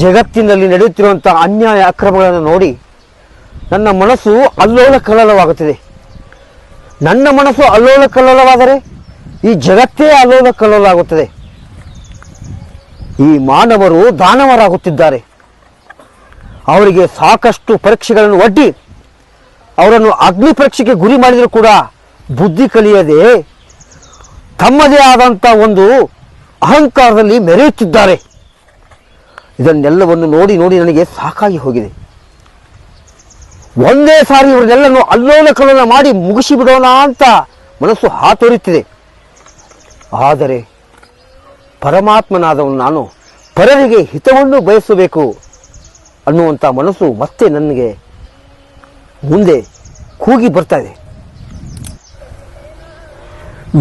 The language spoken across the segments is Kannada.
ಜಗತ್ತಿನಲ್ಲಿ ನಡೆಯುತ್ತಿರುವಂತಹ ಅನ್ಯಾಯ ಅಕ್ರಮಗಳನ್ನು ನೋಡಿ ನನ್ನ ಮನಸ್ಸು ಅಲ್ಲೋಲ ಕಲ್ಲಲವಾಗುತ್ತಿದೆ. ನನ್ನ ಮನಸ್ಸು ಅಲ್ಲೋಲ ಕಲ್ಲಲವಾದರೆ ಈ ಜಗತ್ತೇ ಅಲ್ಲೋಲ ಕಲ್ಲಲಾಗುತ್ತದೆ. ಈ ಮಾನವರು ದಾನವರಾಗುತ್ತಿದ್ದಾರೆ. ಅವರಿಗೆ ಸಾಕಷ್ಟು ಪರೀಕ್ಷೆಗಳನ್ನು ಒಡ್ಡಿ ಅವರನ್ನು ಅಗ್ನಿ ಪರೀಕ್ಷೆಗೆ ಗುರಿ ಮಾಡಿದರೂ ಕೂಡ ಬುದ್ಧಿ ಕಲಿಯದೆ ತಮ್ಮದೇ ಆದಂಥ ಒಂದು ಅಹಂಕಾರದಲ್ಲಿ ಮೆರೆಯುತ್ತಿದ್ದಾರೆ. ಇದನ್ನೆಲ್ಲವನ್ನು ನೋಡಿ ನೋಡಿ ನನಗೆ ಸಾಕಾಗಿ ಹೋಗಿದೆ. ಒಂದೇ ಸಾರಿ ಇವರನ್ನೆಲ್ಲನ್ನು ಅಲ್ಲೋಲ ಕಲ್ಲೋಲ ಮಾಡಿ ಮುಗಿಸಿ ಬಿಡೋಣ ಅಂತ ಮನಸ್ಸು ಹಾತೊರಿತಿದೆ. ಆದರೆ ಪರಮಾತ್ಮನಾದವನು ನಾನು ಪರರಿಗೆ ಹಿತವನ್ನು ಬಯಸಬೇಕು ಅನ್ನುವಂಥ ಮನಸ್ಸು ಮತ್ತೆ ನನಗೆ ಮುಂದೆ ಕೂಗಿ ಬರ್ತಾ ಇದೆ.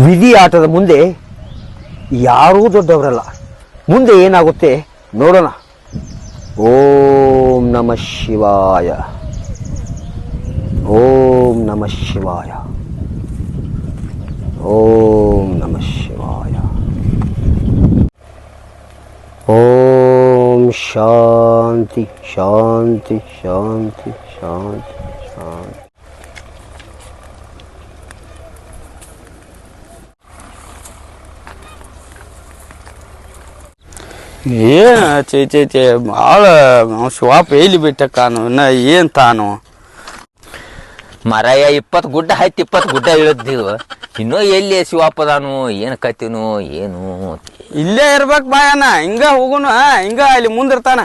ವಿಧಿ ಆಟದ ಮುಂದೆ ಯಾರೂ ದೊಡ್ಡವರಲ್ಲ. ಮುಂದೆ ಏನಾಗುತ್ತೆ ನೋಡೋಣ. ओम नमः शिवाय। ओम नमः शिवाय। ओम नमः शिवाय। ओम शांति शांति शांति शांति शांति। ಏನ ಚೇ ಚೇ ಚೇ ಭಾಳ ಶಿವಾಪ ಎಲ್ಲಿ ಬಿಟ್ಟಕಾನು ಇನ್ನ ಏನ್ ತಾನು? ಮರಯ ಇಪ್ಪತ್ತು ಗುಡ್ಡ ಹತ್ತಿ ಇಪ್ಪತ್ತು ಗುಡ್ಡ ಇಳಿದಿದ್ವು ಇನ್ನೂ ಎಲ್ಲಿ ಶಿವಾಪದಾನು ಏನು ಕತ್ತಿನು? ಏನು? ಇಲ್ಲೇ ಇರ್ಬೇಕು ಬಾಯಣ್ಣ ಹಿಂಗ ಹೋಗುನು ಹಿಂಗ ಅಲ್ಲಿ ಮುಂದಿರ್ತಾನ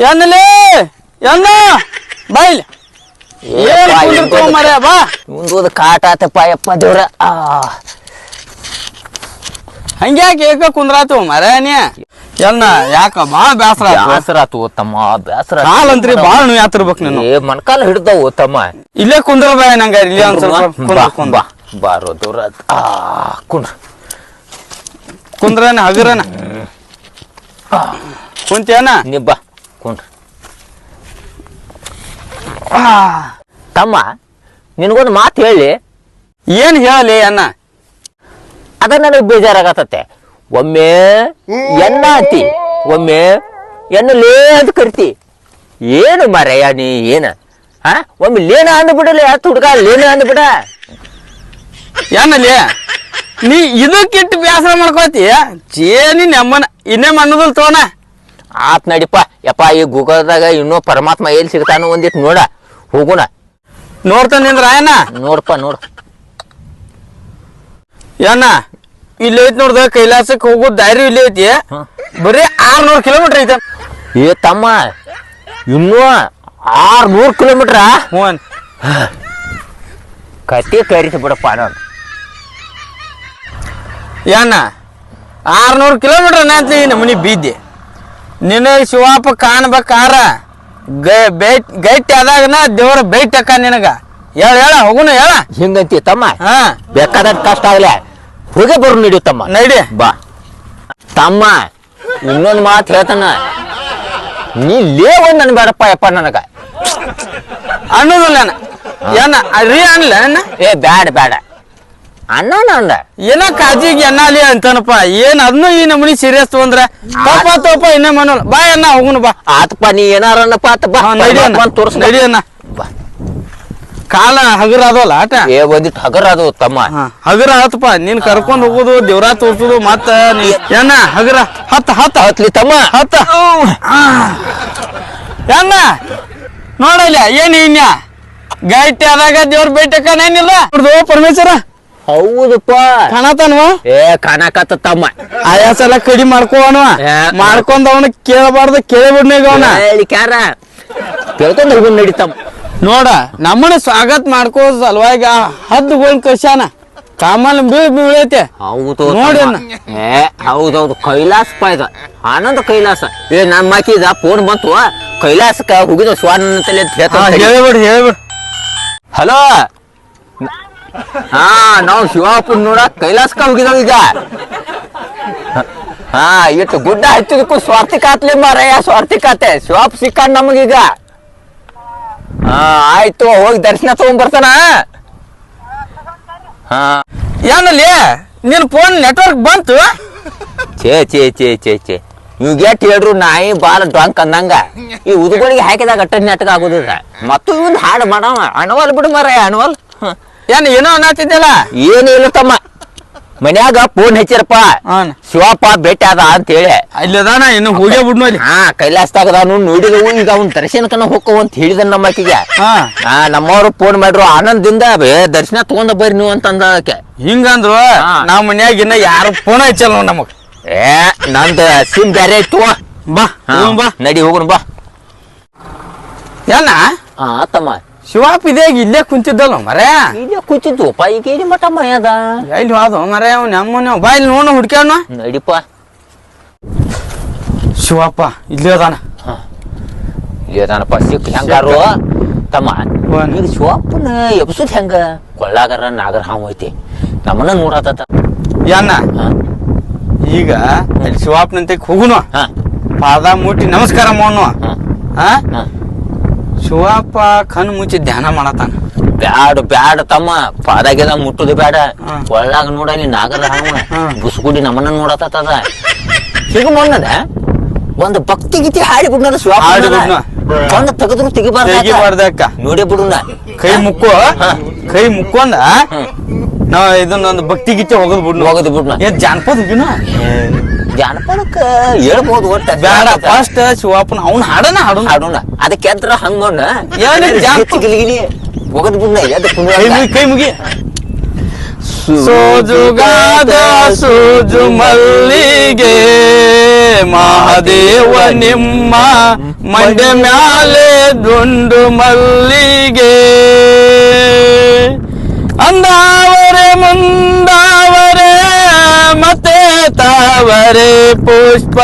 ಎನ್ನಲೇ ಎನ್ನ ಬಾ ಏನು ಮರ ಬಾ. ಮುಂದೋದ ಕಾಟ ಆತಪ್ಪ ಯಪ್ಪ ದೇವ್ರ. ಆ. ಹಂಗ್ಯಾಕೆ ಏಕ ಕುಂದ್ರಾತು ಮರ ಎಲ್ಲ ಯಾಕ ಭಾಳ ಬ್ಯಾಸರ. ಬ್ಯಾಸರ ಆತು ತಮ್ಮ ಬ್ಯಾಸರ ಆತು. ಕಾಲಂತ್ರಿ ಭಾಳ ನೀವು ಯಾತಿರ್ಬೇಕು ನೀನು. ಏ ಮೊಣಕಾಲ ಹಿಡ್ದವು ತಮ್ಮ. ಇಲ್ಲೇ ಕುಂದ್ರ ಬಾ ನಂಗ ಇಲ್ಲಿ ಒಂದ್ ಸ್ವಲ್ಪ ಕುಂದ್ರ ಕುಂದ್ರ. ಬಾರೋ ದೇವ್ರ ಆ ಕುಂಡ್ರ ಕುಂದ್ರನ ಹಗರನ? ಕುಂತೇನ ನೀ ಬಾ ಕುಂಡ್ರ ತಮ್ಮ ನಿನಗೊಂದು ಮಾತು ಹೇಳಿ. ಏನ್ ಹೇಳಿ ಅಣ್ಣ? ಅದ ನನಗೆ ಬೇಜಾರಾಗತ್ತೆ ಒಮ್ಮೆ ಎನ್ನ ಹತ್ತಿ ಒಮ್ಮೆ ಎನ್ನ ಲೇ ಅಂತ ಕರಿತಿ. ಏನು ಮರಯ್ಯ ನೀ ಏನ? ಹಾ? ಒಮ್ಮೆ ಲೇನ ಅಂದ್ಬಿಡಲಿ ಹತ್ತು ಹುಡುಗ ಲೇನ ಅಂದ್ಬಿಡ ಏನಲ್ಲಿ ನೀ ಇದಕ್ಕಿಟ್ಟು ಬೇಸರ ಮಾಡ್ಕೋತಿ? ಜೇನಿ ನಮ್ಮನ ಇನ್ನೇ ಮಣ್ಣದಲ್ ತೋಣ. ಆತ್ ನಡಿಪ ಯಪ್ಪ ಈ ಗೂಗಲ್ದಾಗ ಇನ್ನೂ ಪರಮಾತ್ಮ ಎಲ್ಲಿ ಸಿಗ್ತಾನೋ ಒಂದಿಟ್ಟು ನೋಡ. ಹೋಗೋಣ. ನೋಡ್ತಾನೆ ನಿಂದ್ರ ಏನ ನೋಡಪ್ಪ ನೋಡು. ಏನ ಇಲ್ಲಿ ಐತಿ ನೋಡ್ದ ಕೈಲಾಸಕ್ಕೆ ಹೋಗೋ ದಾರಿ ಇಲ್ಲೇ ಐತಿ. ಬರೀ ಆರ್ನೂರು ಕಿಲೋಮೀಟರ್ ಐತೆ. ಏ ತಮ್ಮ ಇನ್ನೂ ಆರ್ನೂರು ಕಿಲೋಮೀಟ್ರ ಅಣ್ಣ. ಕತೆ ಕರೀತ ಬಿಡಪ್ಪ ನಾನು. ಏನ ಆರ್ನೂರು ಕಿಲೋಮೀಟರ್ ಅಂತ ಈ ನಮ್ಮನಿ ಬೀದಿ. ನಿನ್ನ ಶಿವಾಪ ಕಾಣ್ಬೇಕಾರ. ಬೇಟ್ ಗಟ್ಟಿ ಆದಾಗನ ದೇವ್ರ ಭೇಟಿ ಅಕ್ಕ ನಿನಗ. ಹೇಳ ಹೇಳ ಹೋಗುನು ಹೇಳ. ಹಿಂಗಂತಿ ತಮ್ಮ. ಹಾ. ಬೇಕಾದ ಕಷ್ಟ ಆಗ್ಲೆ. ಹೋಗಿ ಬರು ನಡಿಯು ತಮ್ಮ. ನಡಿ. ಬಾ. ತಮ್ಮ ಇನ್ನೊಂದು ಮಾತು ಹೇಳ್ತಾನ. ನೀ ಲೇ ಒಂದ್ ನನ್ ಬೇಡಪ್ಪ ಯಪ್ಪ ನನಗ. ಅನ್ನೋದಿಲ್ಲ ನಾನು ಏನ? ರೀ ಅನ್ಲ ಏ ಬ್ಯಾಡ ಬ್ಯಾಡ. ಅಣ್ಣ ನಂದ ಏನ ಕಾಜಿಗೆ ಎನ್ನಾಲಿ ಅಂತಾನಪ್ಪ. ಏನ್ ಅದನ್ನು ಈ ನಮೂನಿ ಸೀರಿಯಸ್ ತೊಂದ್ರ ತಪ್ಪ ತಪ್ಪ ಇನ್ನೇ ಮನೋಲ್ ಬಾ ಅಣ್ಣ ಹೋಗುನು ಬಾ. ಆತಪ್ಪ ನೀ ಏನಾರ ಅನ್ನಪ್ಪ ಆತ ಬಾ. ನಡಿ ಅಣ್ಣ. ತೋರ್ಸ್ ನಡಿ ಅಣ್ಣ. ಕಾಲ ಹಗರ ಅದಲ್ಲ ಆಟ? ಏ ಒಂದಿಟ್ಟು ಹಗರ ಅದು ತಮ್ಮ. ಹಗರ ಆತಪ್ಪ ನೀನ್ ಕರ್ಕೊಂಡ್ ಹೋಗುದು ದೇವ್ರ ತೋರ್ಸುದು ಮತ್ತ ನೀ ಏನ ಹಗರ ಹತ್ತ ಹತ್ತ ಹತ್ಲಿ ತಮ್ಮ. ಹತ್ತ ಏನ ನೋಡಲ್ಲ ಏನ್ ಇನ್ಯ? ಗೈಟ್ ಆದಾಗ ದೇವ್ರ ಬೇಟಕ್ಕನೇನಿಲ್ಲ ನೋಡ್ದು ಪರಮೇಶ್ವರ. ಹೌದಪ್ಪ. ಕಾಣತಾನವ? ಏ ಕಾಣಕತ್ತ ತಮ್ಮ. ಆಯಾಸ ಎಲ್ಲ ಕಡಿಮೆ ಮಾಡ್ಕೋವನ ಏ, ಮಾಡ್ಕೊಂಡ್ ಅವನ ಕೇಳಬಾರ್ದು ಕೇಳಬಿಡ್ನೇಗ ಅವನ. ಕ್ಯಾರ ಕೇಳ್ಕೊಂಡ್ ಹೋಗಿ ನಡಿ ತಮ್ಮ. ನೋಡ ನಮ್ಮನ್ನ ಸ್ವಾಗತ ಮಾಡ್ಕೋ ಸಲುವಾಗಿ ಆ ಹದ್ದುಗಳ್ ಕಶಾನ ಕಾಮಲ್ ಬೀಳ್ ಬೀಳೈತೆ. ಹೌದು ನೋಡಿ. ಏ ಹೌದೌದು ಕೈಲಾಸ ಪಾಯ್ದ ಆನಂದ ಕೈಲಾಸ. ಏ ನಮ್ಮ ಹಾಕಿದ ಫೋನ್ ಬಂತು. ಕೈಲಾಸಕ್ಕ ಹೋಗಿದ ಸ್ವಾನ ತಲೆ ಅಂತ ಹೇಳ್ತಾನೆ. ಹೇಳ್ಬಿಡ್ ಹೇಳ್ಬಿಡ್. ಹಲೋ? ಹಾ ನಾವು ಶಿವಾಪುರ್ ನೋಡ ಕೈಲಾಸಕ್ಕ ಹೋಗಿದಾವ ಈಗ. ಹಾ ಇಟ್ಟು ಗುಡ್ಡ ಹಚ್ಚಿದಕ್ಕೂ ಸ್ವಾರ್ಥಿಕ ಆತ್ಲಿ ಮಾರಯ್ಯ ಸ್ವಾರ್ಥಿಕ ಆತೆ ಶಿವಾಪ್ ಸಿಕ್ಕ ನಮಗೀಗ. ಹಾ ಆಯ್ತು ಹೋಗಿ ದರ್ಶನ ತಗೊಂಡ್ ಬರ್ತಾನ ಹಾ. ಏನಲ್ಲಿ ನಿನ್ ಫೋನ್ ನೆಟ್ವರ್ಕ್ ಬಂತು? ಛೇ ಛೇ ಛೇ ಛೇ ಚೇ ಇವ್ ಗೆಟ್ ಹೇಳ್ರು ನಾಯಿ ಬಾಲ ಡೊಂಕ್ ಅಂದಂಗ. ಈ ಉದುಗಳಿಗೆ ಹಾಕಿದಾಗ ಅಟ್ಟ ನೆಟ್ಕ ಆಗುದಿಲ್ಲ. ಮತ್ತು ಇವನ್ ಹಾಡು ಮಾಡವ. ಅಣವಲ್ ಬಿಡು ಮರ ಅಣವಲ್ ಏನ್ ಏನೋ ಅನ್ನತ್ತಿದ್ದಲ್ಲ ಏನು ಇಲ್ಲ ತಮ್ಮ. ಮನ್ಯಾಗ ಫೋನ್ ಹಚ್ಚಿರಪ್ಪ. ಹಾನ್. ಶಿವಪ್ಪ ಭೇಟಿ ಅದ ಅಂತ ಹೇಳಿ ಅದಾನ ಇನ್ನು ಹೋಗೇ ಬಿಡ್ನು ಅಲ್ಲಿ. ಹಾ ಕೈಲಾಸದಾಗ ಅದಾನು ನೋಡಿದವು ಈಗ ಅವ್ನ ದರ್ಶನಕನ ಹೋಕ್ಕವ ಅಂತ ಹೇಳಿದ ನಮ್ಮ ಆಕಿಗೆ ಹಾ. ಹಾ ನಮ್ಮವ್ರು ಫೋನ್ ಮಾಡ್ರು ಆನಂದದಿಂದ ಬೇ ದರ್ಶನ ತಗೊಂಡ ಬರ್ರಿ ನೀವು ಅಂತ ಅಂದಕ್ಕೆ ಹಿಂಗಂದ್ರು ಹಾ. ನಾವ್ ಮನ್ಯಾಗ ಇನ್ನ ಯಾರು ಫೋನ್ ಹಚ್ಚಲ್ಲ ನೋಡ್ ನಮಗ್. ಏ ನಂದ ಸಿಮ್ ಬ್ಯಾರೆ ಇತ್ತು ಬಾ ಹೋಗೋಣ ಬಾ. ನಡಿ ಹೋಗುಣ ಬಾ. ಏನ? ಆ ತಮ್ಮ. ಶಿವಾಪ್ ಇದೇ ಇಲ್ಲೇ ಕುಂತಿದ್ದಲ್ಲ ಮರೇ? ಇಲ್ಲೇ ಕೂತಿದ್ದು ಈಗ ಇಲ್ಲಿ ಮಠ ಮಯದ ಎಲ್ಲಿ ಹೋದ ಮರೇ ಅವ್ನ ನಮ್ಮನೆ ಬಾ ಇಲ್ಲಿ ನೋಡು ಹುಡ್ಕ್ಯಾಣ ನಡಿಪ ಶಿವಪ್ಪ ಇಲ್ಲೇ ಅದಾನ. ಏದಾನಪ್ಪ ಸಿಕ್ ಹೆಂಗಾರು? ತಮ್ಮ. ಈಗ ಶಿವಪ್ಪನ ಎಬ್ಸುದ್ ಹೆಂಗ? ಕೊಳ್ಳಾಗರ ನಾಗರ ಹಾವು ಐತಿ. ನಮ್ಮನ್ನ ನೋಡತ್ತ. ಏನ? ಈಗ ಅಲ್ಲಿ ಶಿವಾಪ್ನಂತೆ ಹೋಗುನು. ಹಾ. ಪಾದ ಮುಟ್ಟಿ ನಮಸ್ಕಾರ ಮಾಡೋನು. ಹಾ. ಶಿವಪ್ಪ ಕಣ್ ಮುಚ್ಚಿ ಧ್ಯಾನ ಮಾಡತಾನ ಬ್ಯಾಡ ಬ್ಯಾಡ ತಮ್ಮ. ಪಾದಾಗೆಲ್ಲ ಮುಟ್ಟುದು ಬ್ಯಾಡ. ಒಳ್ಳಾಗ ನೋಡ ನೀನ್ ಹಾವ ಬುಸ್ಗುಡಿ ನಮ್ಮನ್ನ ನೋಡತದ ಹೀಗ ಮೊನ್ನದ ಒಂದು ಭಕ್ತಿ ಗೀತಿ ಹಾಡಿ ಬಿಡ್ನದ ಶಿವ ಹಾಡಿ ಬಿಡ್ನ. ಒಂದು ತೆಗೆದ್ರು ತೆಗಿಬಾರ್ದ ನೋಡಿ ಬಿಡುನ ಕೈ ಮುಕ್ಕೋ. ಕೈ ಮುಕ್ಕೊಂದ ನಾ ನಾವ್ ಇದನ್ನೊಂದು ಭಕ್ತಿ ಗೀತೆ ಹೋಗದ್ ಬಿಡ್ನು. ಹೋಗದ್ ಬಿಡ್ನ. ಏನ್ ಜಾನಪದ ಜಾನಪದಕ್ಕ ಹೇಳ್ಬೋದು ಒಟ್ಟ ಬೇಡ ಫಸ್ಟ್ ಶಿವಪ್ಪನ ಅವ್ನ ಹಾಡನ ಹಾಡೋಣ. ಹಾಡೋಣ. ಅದಕ್ಕೆ ಎದ್ರ ಹಂಗೋಣ? ಗಿಲಿಗಿಲಿ ಹೋಗದ್ ಬಿಡ್ನ ಎದಕ್ಕೆ ಕೈ ಮುಗಿ ಸೋಜುಗಾದ ಸೂಜು ಮಲ್ಲಿಗೆ. ಮಹಾದೇವ ನಿಮ್ಮ ಮಂಡ್ಯ ಮ್ಯಾಲೆ ದುಂಡು ಮಲ್ಲಿಗೆ. ತಾವರೆ ಪುಷ್ಪ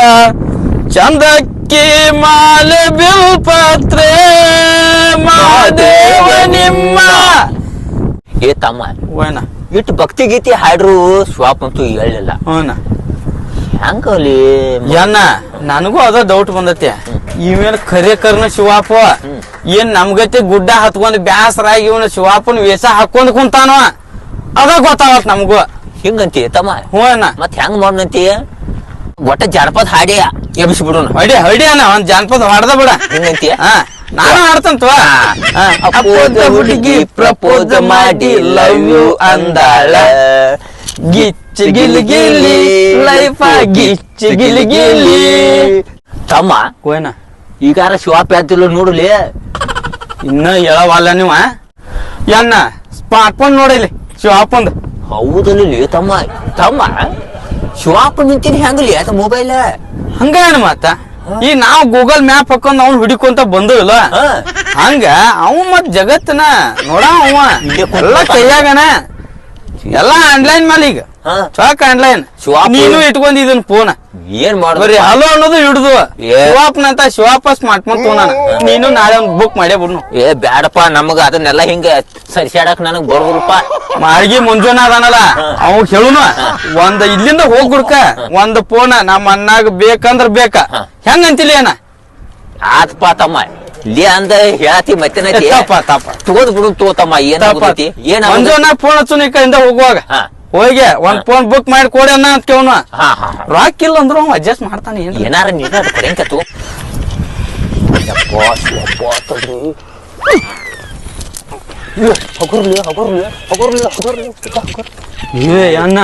ಚಂದಕ್ಕೆ ಮಾಲೆ ಬಿಲ್ಪತ್ರೆ ಮಹಾದೇವ ನಿಮ್ಮ. ಏ ತಮ್ಮ ಇಟ್ಟು ಭಕ್ತಿ ಗೀತಿ ಹಾಡ್ರು ಸ್ವಾಪ್ ಅಂತೂ ಹೇಳಲಿಲ್ಲ. ಹ್ಞೂ ಹೆಂಗಲಿ ಏನ ನನಗೂ ಅದ ಡೌಟ್ ಬಂದತ್ತೆ ಇವೇನು ಖರೆ ಕರ್ನ ಶಿವಾಪ ಏನ್ ನಮ್ಗತಿ ಗುಡ್ಡ ಹತ್ಕೊಂಡ್ ಬ್ಯಾಸರಾಗಿ ಇವನ ಶಿವಾಪನ ವೇಷ ಹಾಕೊಂಡ್ ಕುಂತಾನ? ಅದ ಗೊತ್ತಾವತ್ ನಮಗೂ. ಹಿಂಗಂತಿ ತಮ್ಮ. ಹ್ಞೂ ಅಣ್ಣ ಮತ್ ಹೆಂಗ್ ಮಾಡ್ನಂತಿ? ಒಟ್ಟ ಜಾನಪದ ಹಾಡಿ ಎಬ್ಸಿ ಬಿಡೋಣ ಹೊಡಿ ಹೊಡಿ ಅಣ್ಣ ಒಂದ್ ಜಾನಪದ ಹಾಡದ ಬಿಡ. ಹೆಂಗಂತೀಯ? ಹಾ ನಾನು ಅಪ್ಪೋದ ಹುಡುಗಿ ಪ್ರಪೋಸ್ ಮಾಡಿ ಲವ್ ಯು ಅಂದಾಳ. ಗಿಚ್ಚಿ ಗಿಲಿ ಗಿಲಿ ಲೈಫ್ ಗಿಚ್ಚಿ ಗಿಲಿ ಗಿಲಿ ತಮ್ಮ ಕೋಯ್ನ ಈಗಾರ ಶಿವಾಪ್ ಯಾತಿಲ್ಲ ನೋಡಲಿ. ಇನ್ನ ಹೇಳವಲ್ಲ ನೀವ ಎಣ್ಣ ಸ್ಮಾರ್ಟ್ ಫೋನ್ ನೋಡಿಲಿ ಶಿವಾಪಂದ್ ಹೌದಲ್ಲಿ ತಮ್ಮ ತಮ್ಮ. ಶಿವಾಪ್ ನಿಂತೀನಿ ಹೆಂಗ್ಲಿ ಆತ ಮೊಬೈಲ್ ಹಂಗ ಮತ್ತ ಮಾತ ಈ ನಾವ್ ಗೂಗಲ್ ಮ್ಯಾಪ್ ಹಾಕೊಂಡ್ ಅವ್ನ್ ಹುಡಿಕೊಂತ ಬಂದಿಲ್ಲ. ಹಂಗ ಅವ್ ಮತ್ ಜಗತ್ತನ ನೋಡ ಅವ ಎಲ್ಲ ಕೈಯಾಗನ. ಎಲ್ಲ ಆನ್ಲೈನ್ ಮೇಲೆ ಈಗ. ಸಾಕ್ ಆನ್ಲೈನ್ ನೀನು ಇಟ್ಕೊಂಡ್ ಇದನ್ ಫೋನ್ ಏನ್ ಬರೀ ಹಲೋ ಅನ್ನೋದು ಹಿಡಿದು. ಶಿವಾಪ್ನಂತ ಶಿವಾಪ ಸ್ಮಾರ್ಟ್ ಫೋನ್ ತೊಗೊಂಡಾನ ನೀನು ನಾಳೆ ಒಂದು ಬುಕ್ ಮಾಡೇ ಬಿಡ್ನು. ಏ ಬ್ಯಾಡಪ್ಪ ನಮಗ ಅದನ್ನೆಲ್ಲ ಹಿಂಗ ಸರಿಸಾಡಕ್ ನನಗ್ ಬಡದ್ರಪ್ಪ ಮಾರ್ಗಿ ಮುಂಜಾನೆ ಅದಾನಲ್ಲ ಅವ್ ಹೇಳುನು ಒಂದ್ ಇಲ್ಲಿಂದ ಹೋಗ್ಬಿಡ್ಕ ಒಂದ್ ಫೋನ್ ನಮ್ಮ ಅಣ್ಣಾಗ ಬೇಕಂದ್ರ ಬೇಕ. ಹೆಂಗ್ ಅಂತಿಲ್ಲ ಏನ? ಆತ್ಪ ತಮ್ಮ ಇಲ್ಲಿ ಅಂದ ಹೇಳತಿ ಮತ್ತೇನೈತಿ ತಪ್ಪ ತಪ್ಪ. ತಗೋದ್ ಬಿಡು ತಗೋತಮ್ಮ ಏನಾಗುತ್ತೆ ಏನ ಮಂಜುನ ಫೋನ್ ಹಚ್ಚುನ ಕೈಯಿಂದ ಹೋಗುವಾಗ. ಹೋಗ್ಯಾ ಹೋಗಿ ಒಂದ್ ಫೋನ್ ಬುಕ್ ಮಾಡಿ ಕೊಡಿ ಅನ್ನ ಅಂತ ಹಾ ರಾಕ್ ಇಲ್ಲ ಅಂದ್ರು ಅವ ಅಡ್ಜಸ್ಟ್ ಮಾಡ್ತಾನೆ ಏನಾರ? ಏನಾರ ನೀನಾರ ಕೊಡೆಂಕ ತಗೋ ಹಗುರ್ಲಿ ಹಗುರ್ಲಿ ಹಗುರ್ಲಿ ಹಗುರ್ಲಿ. ಏ ಅಣ್ಣ.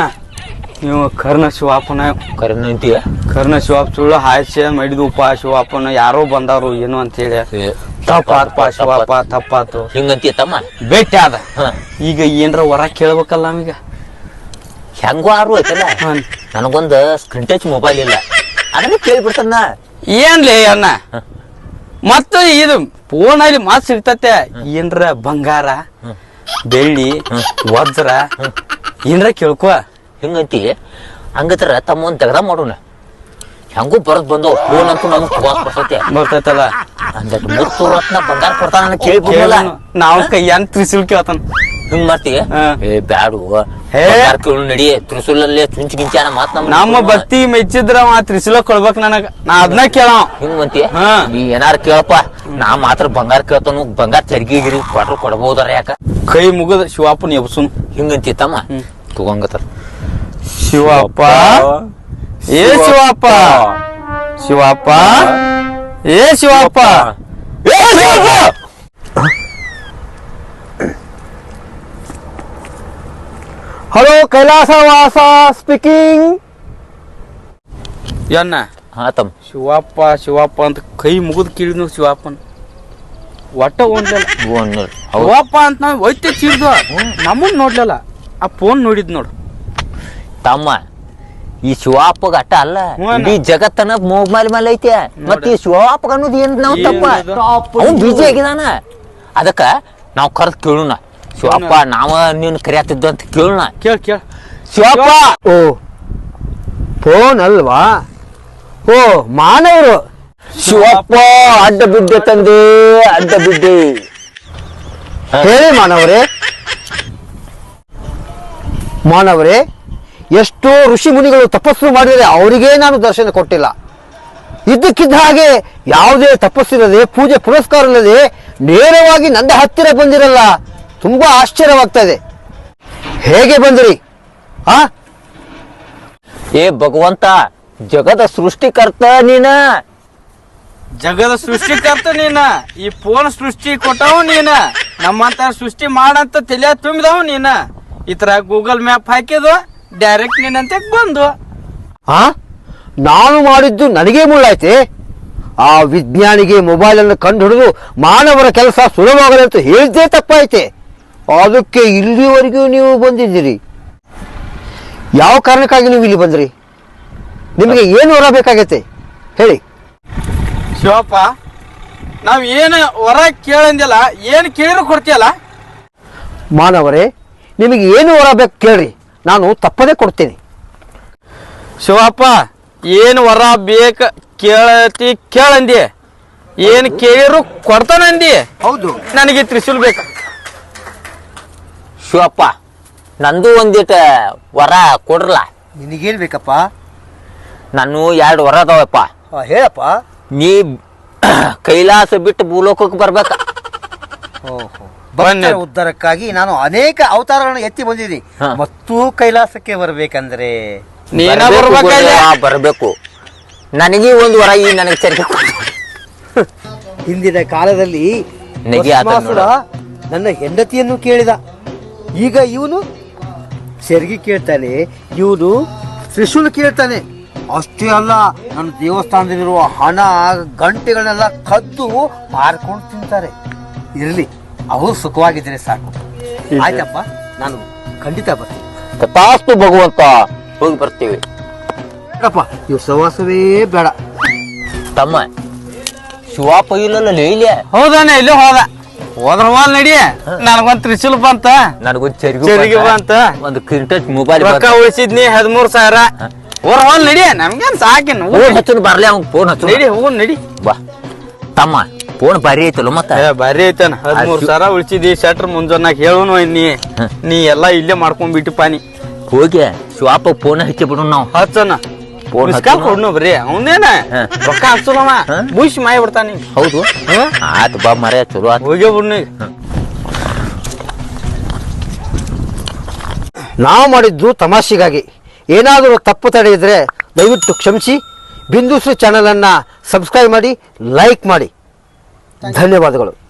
ನೀವು ಕರ್ಣ ಶಿವಾಪನ ಕರೆನ ಅಂತೀಯ? ಕರ್ಣ ಶಿವಾಪ್ ಸುಳ್ಳು ಹಾಸ್ಯ ಮಡಿದು ಉಪ ಶಿವಾಪನ ಯಾರೋ ಬಂದಾರು ಏನು ಅಂತ ಹೇಳಿ. ತಪ್ಪಾತ್ಪ ಶಿವಾಪ ತಪ್ಪಾತು. ಹಿಂಗಂತೀಯ ತಮ್ಮ? ಭೇಟಿ ಆದ. ಈಗ ಏನ್ರ ಹೊರ ಕೇಳ್ಬೇಕಲ್ಲ ನಮಗೆ. ಹೆಂಗೋ ಆರು ಐತಲ್ಲ. ನನಗೊಂದು ಸ್ಕ್ರೀನ್ ಟಚ್ ಮೊಬೈಲ್ ಇಲ್ಲ. ಅದನ್ನ ಕೇಳ್ಬಿಡ್ತಾನ ಏನ್ಲೇ ಅಣ್ಣ? ಮತ್ತ ಇದು ಫೋನ್ ಅಲ್ಲಿ ಮಾತ್ ಸಿಗ್ತತೆ. ಏನ್ರ ಬಂಗಾರ ಬೆಳ್ಳಿ ವಜ್ರ ಏನ್ರ ಕೇಳ್ಕೊ. ಹಿಂಗಂತಿ ಹಂಗತ್ರ ತಮ್ಮ ಒಂದ್ ತೆಗ್ದ ಮಾಡೋಣ. ಹೆಂಗೂ ಬರದ್ ಬಂದವ್. ಫೋನ್ ಅಂತೂ ನಮ್ಗೆ ತಗೋಕ್ ಬರ್ತೈತೆ. ಬರ್ತೈತಲ್ಲ. ಅಂದ ಮೂರ್ತು ರತ್ನ ಬಂಗಾರ ಕೊಡ್ತಾನ ಕೇಳ್ಬಿಡಲ್ಲ ನಾವ್ ಕೈಯನ್ ತ್ರಿಸುಲ್ ಕೇಳ್ತಾನ. ಹಿಂಗ್ ಮಾಡ್ತಿ ಏ ಬ್ಯಾಡು. ಬಂಗಾರ ಕೇಳು ನಡಿ. ತ್ರಿಶೂಲಲ್ಲೇ ಚುಂಚ್ ಗಿಂಚಾನ ಮಾತ್ ನಮ್ ನಮ್ಮ ಭಕ್ತಿ ಮೆಚ್ಚಿದ್ರ ಅವ ತ್ರಿಶೂಲ ಕೊಡ್ಬೇಕ್ ನನಗ. ನಾ ಅದನ್ನ ಕೇಳ ಹಿಂಗ್ ಅಂತಿ. ನೀ ಏನಾರ ಕೇಳಪ್ಪ. ನಾ ಮಾತ್ರ ಬಂಗಾರ ಕೇಳ್ತಾನು. ಬಂಗಾರ ತೆರಿಗೆ ಗಿರಿ ಕೊಟ್ರು ಕೊಡ್ಬೋದಾರ ಯಾಕ? ಕೈ ಮುಗದ ಶಿವಾಪನ್ ಎಬ್ಸುನ್. ಹಿಂಗಂತಿ ತಮ್ಮ? ತಗೊಂಗತ್ತಾರ ಶಿವಪ್ಪ. ಏ ಶಿವಪ್ಪ. ಶಿವಪ್ಪ. ಏ ಶಿವಪ್ಪ. ಏ ಶಿವಪ್ಪ! ಹಲೋ ಕೈಲಾಸವಾಸ ಸ್ಪೀಕಿಂಗ್ ಎನ್ನ ಹಾ ತಮ್ಮ ಶಿವಪ್ಪ ಶಿವಪ್ಪ ಅಂತ ಕೈ ಮುಗಿದು ಕೇಳಿದ್ನು ಶಿವಪ್ಪನ. ಒಟ್ಟ ಓನ್ಲಿಲ್ಲ ಒಂದು ಹೌದು ಶಿವಪ್ಪ ಅಂತ ನಾವು ಒಯ್ತೆ ಚೀರ್ದು. ನಮ್ಮನ್ ನೋಡ್ಲಲ್ಲ. ಆ ಫೋನ್ ನೋಡಿದ್ ನೋಡು. ತಮ್ಮ. ಈ ಶಿವಾಪಗ ಅಟ್ಟ ಅಲ್ಲ ಇಡೀ ಜಗತ್ತನ ಮೊಬೈಲ್ ಮೇಲೆ ಐತೆ. ಮತ್ತೆ ಈ ಶಿವಾಪಗ ಅನ್ನೋದು ಏನ್ ನಾವು ತಪ್ಪ? ಅವ್ನು ಬಿಜಿ ಆಗಿದಾನ. ಅದಕ್ಕ ನಾವು ಕರೆದ್ ಕೇಳೋಣ. ಶಿವಪ್ಪ ನಾವ ನೀನ್ ಕರೆಯತ್ತಿದ್ದು ಅಂತ ಕೇಳೋಣ. ಕೇಳ್ ಕೇಳ್. ಶಿವಪ್ಪ! ಓ ಫೋನ್ ಅಲ್ವಾ? ಓ ಮಾನವರು. ಶಿವಪ್ಪ ಅಡ್ಡ ಬಿದ್ದೆ ತಂದೆ ಅಡ್ಡ ಬಿದ್ದೆ ಹೇಳಿ ಮಾನವರೇ. ಮಾನವರೇ ಎಷ್ಟೋ ಋಷಿ ಮುನಿಗಳು ತಪಸ್ಸು ಮಾಡಿದರೆ ಅವರಿಗೇ ನಾನು ದರ್ಶನ ಕೊಟ್ಟಿಲ್ಲ. ಇದ್ದಕ್ಕಿದ್ದ ಹಾಗೆ ಯಾವುದೇ ತಪಸ್ಸಿಲ್ಲದೆ ಪೂಜೆ ಪುರಸ್ಕಾರ ಇಲ್ಲದೆ ನೇರವಾಗಿ ನನ್ನ ಹತ್ತಿರ ಬಂದಿರಲ್ಲ. ತುಂಬಾ ಆಶ್ಚರ್ಯವಾಗ್ತಾ ಇದೆ ಹೇಗೆ ಬಂದಿರಿ? ಆ? ಏ ಭಗವಂತ ಜಗದ ಸೃಷ್ಟಿಕರ್ತ ನೀನ. ಜಗದ ಸೃಷ್ಟಿಕರ್ತ ನೀನ. ಈ ಫೋನ್ ಸೃಷ್ಟಿ ಕೊಟ್ಟವು ನೀನ. ನಮ್ಮಂತ ಸೃಷ್ಟಿ ಮಾಡಂತ ತಲೆ ತುಂಬಿದವು ನೀನ. ಈ ತರ ಗೂಗಲ್ ಮ್ಯಾಪ್ ಹಾಕಿದ್ವು. ಡೈರೆಕ್ಟ್ ನಿನ್ನಂತೆ ಬಂದು. ಆ? ನಾನು ಮಾಡಿದ್ದು ನನಗೇ ಮುಳ್ಳಾಯ್ತೆ? ಆ ವಿಜ್ಞಾನಿಗೆ ಮೊಬೈಲ್ ಅನ್ನು ಕಂಡು ಹಿಡಿದು ಮಾನವರ ಕೆಲಸ ಸುಲಭವಾಗಲಿ ಅಂತ ಹೇಳಿದ್ದೇ ತಪ್ಪಾಯ್ತೆ. ಅದಕ್ಕೆ ಇಲ್ಲಿವರೆಗೂ ನೀವು ಬಂದಿದ್ದೀರಿ. ಯಾವ ಕಾರಣಕ್ಕಾಗಿ ನೀವು ಇಲ್ಲಿ ಬಂದ್ರಿ? ನಿಮಗೆ ಏನು ಹೊರ ಬೇಕಾಗೈತೆ? ಹೇಳಿ. ಶಿವಪ್ಪ ನಾವು ಏನು ಹೊರ ಕೇಳಂದಿಲ್ಲ ಏನು ಕೇಳಿದ್ರು ಕೊಡ್ತೀಯಲ್ಲ? ಮಾನವರೇ ನಿಮಗೆ ಏನು ಹೊರ ಬೇಕು ಕೇಳ್ರಿ. ನಾನು ತಪ್ಪದೇ ಕೊಡ್ತೀನಿ. ಶಿವಪ್ಪ ಏನು ವರ ಬೇಕ ಕೇಳತಿ ಕೇಳಂದಿ? ಏನು ಕೇಳಿರು ಕೊಡ್ತಾನಂದಿ? ಹೌದು. ನನಗೆ ತ್ರಿಶೂಲ್ ಬೇಕು. ಶಿವಪ್ಪ ನಂದು ಒಂದಿಟ ವರ ಕೊಡ್ರಲ್ಲ? ನಿನಗೇನ್ ಬೇಕಪ್ಪ ನಾನು ಎರಡು ವರ ಅದಾವಪ್ಪ. ಹೇಳಪ್ಪ. ನೀ ಕೈಲಾಸ ಬಿಟ್ಟು ಭೂಲೋಕಕ್ಕೆ ಬರ್ಬೇಕ. ಭಕ್ತರ ಉದ್ಧಾರಕ್ಕಾಗಿ ನಾನು ಅನೇಕ ಅವತಾರಗಳನ್ನು ಎತ್ತಿ ಬಂದಿದ್ದೀನಿ. ಮತ್ತು ಕೈಲಾಸಕ್ಕೆ ಬರಬೇಕಂದ್ರೆ ಬರಬೇಕು ನನಗೆ ಒಂದು ವರ ಈ ನನಗೆ ಚರ್ಚೆ ಹಿಂದಿನ ಕಾಲದಲ್ಲಿ ನನ್ನ ಹೆಂಡತಿಯನ್ನು ಕೇಳಿದ. ಈಗ ಇವನು ಸೆರಗಿ ಕೇಳ್ತಾನೆ ಇವನು ತ್ರಿಶೂಲ್ ಕೇಳ್ತಾನೆ. ಅಷ್ಟೇ ಅಲ್ಲ ನನ್ನ ದೇವಸ್ಥಾನದಲ್ಲಿರುವ ಹಣ ಗಂಟೆಗಳನ್ನೆಲ್ಲ ಕದ್ದು ಮಾರ್ಕೊಂಡು ತಿಂತಾರೆ. ಇರಲಿ. ಅವರು ಸುಖವಾಗಿದ್ರೆ ಸಾಕು. ಆಯ್ತಪ್ಪ ನಾನು ಖಂಡಿತ ಬರ್ತೀನಿ. ತಥಾಸ್ತು ಭಗವಂತ ಹೋಗಿ ಬರ್ತೀವಿ. ಅಪ್ಪ ಇವ್ ಸವಾಸವೇ ಬೇಡ. ತಮ್ಮ ಶಿವಪ್ಪ ಇಲ್ಲಲ್ಲ ಲೇಲ್ಯ ಹೌದಾನೆ ಇಲ್ಲೇ ಹೋದ. ಹೋದ್ರ ಹೋಲ್ ನಡಿ. ನನಗೊಂದ್ ತ್ರಿಶೂಲ್ ಬಂತ ನನಗೊಂದು ಚರಿಗೆ ಬಂತ. ಒಂದು ಕ್ವಿಂಟಲ್ ಮೊಬೈಲ್ ರೊಕ್ಕ ಉಳಿಸಿದ್ನಿ ಹದಿಮೂರ್ ಸಾವಿರ. ಹೋರ್ ಹೋಲ್ ನಡಿ ನಮ್ಗೇನ್ ಸಾಕಿನ್. ಫೋನ್ ಹಚ್ಚನು ಬರ್ಲಿ ಅವ್ನ್ ಫೋನ್ ಹಚ್ಚು ನಡಿ ಹೋಗ್ ನಡಿ. ಬಾ. ತಮ್ಮ ಫೋನ್ ಭಾರಿ ಐತಲ್ಲ ಮತ್ತ? ಬಾರಿ ಐತನ. ಹದಿಮೂರ್ ಸಾವಿರ ಉಳಿಸಿದಿ ಶಟ್ರ್ ಮುಂಜಾನಾಗ ಹೇಳುನು ನೀ. ನೀ ಎಲ್ಲಾ ಇಲ್ಲೇ ಮಾಡ್ಕೊಂಡ್ಬಿಟ್ಟು ಪಾನಿ. ಹೋಗಿ ಶಿವಪ್ಪ ಫೋನ್ ಹಚ್ಚಿ ಬಿಡು ನಾವು. ಹಚ್ಚನ. ಫೋನ್ ಮಿಸ್ಕಾಲ್ ಹಚ್ಚು. ಕೊಡ್ನು ಬರೀ. ಅವನೇನ. ರೊಕ್ಕ ಹಚ್ಚಲವ ಹಾ. ಬುಷ್ ಮಾಯಿ ಬಿಡ್ತಾನಿ ಹೌದು. ಆತ ಬಾ ಮರ ಚಲೋ ಆತ್. ಹೋಗ್ಯ ಬಿಡ್ನು ನಾವು ಮಾಡಿದ್ದು ತಮಾಷೆಗಾಗಿ. ಏನಾದರೂ ತಪ್ಪು ತಡೆ ಇದ್ರೆ ದಯವಿಟ್ಟು ಕ್ಷಮಿಸಿ. ಬಿಂದುಶ್ರೀ ಚಾನಲನ್ನು ಸಬ್ಸ್ಕ್ರೈಬ್ ಮಾಡಿ ಲೈಕ್ ಮಾಡಿ. ಧನ್ಯವಾದಗಳು.